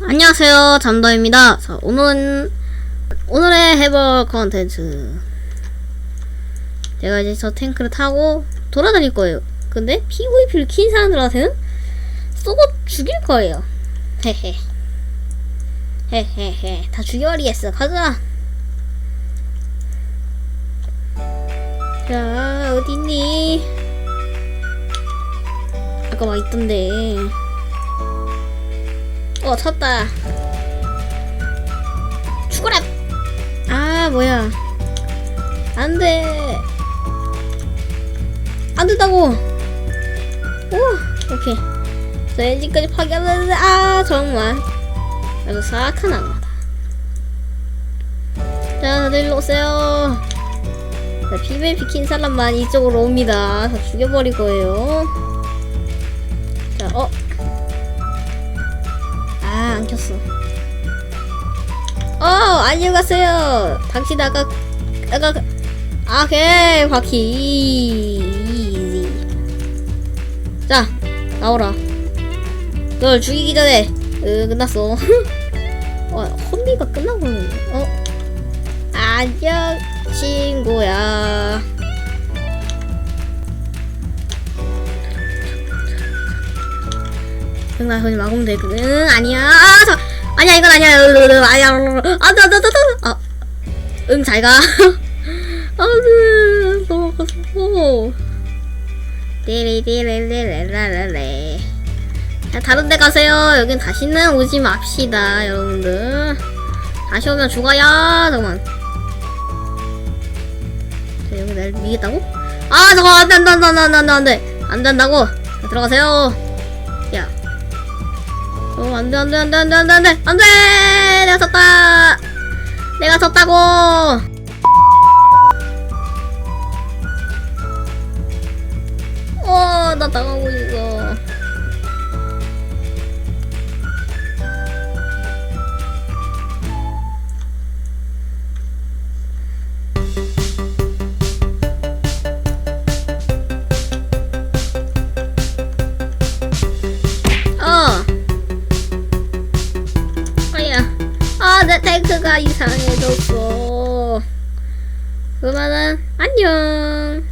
안녕하세요 잠더입니다. 자 오늘은 오늘의 해볼 컨텐츠. 제가 이제 저 탱크를 타고 돌아다닐 거예요. 근데 PVP를 킨 사람들한테는 쏘고 죽일 거예요. 헤헤. 헤헤헤. 다 죽여버리겠어. 가자. 자 어딨니? 아까 막 있던데 어 쳤다. 죽어라. 아 뭐야. 안돼. 안된다고. 오 오케이. 저 엔진까지 파괴하는데 아 정말. 아주 사악한 악마다. 자 다들 일로 오세요. 자, PVP 킨 사람만 이쪽으로 옵니다. 다 죽여버릴 거예요 켰어. 어, 안녕 가세요. 당신 아까, 아까, 그- 아, 오케이, 바퀴. 자, 나오라. 널 죽이기 전에, 으, 끝났어. 어, 혼비가 끝나버렸네. 어? 안녕, 친구야. 정말 거기 막으면 되거든. 응, 아니야. 아, 저, 아니야, 이건 아니야. 아니야. 으, 으, 아, 나, 나, 나, 나. 아, 응, 잘 가. 아, 네, 너무 아파서. 띠리띠리리리라라레. 자, 다른 데 가세요. 여긴 다시는 오지 맙시다, 여러분들. 다시 오면 죽어요. 잠깐만. 자, 여기 날 미겠다고? 아, 저거 안 돼, 안 돼, 안 돼, 안 돼, 안 돼, 안 돼. 안 된다고. 자, 들어가세요. 야. 어, 안 돼, 안 돼, 안 돼, 안 돼, 안 돼, 안 돼! 내가 졌다! 내가 졌다고! 탱크가 이상해졌어. 그러면은, 안녕.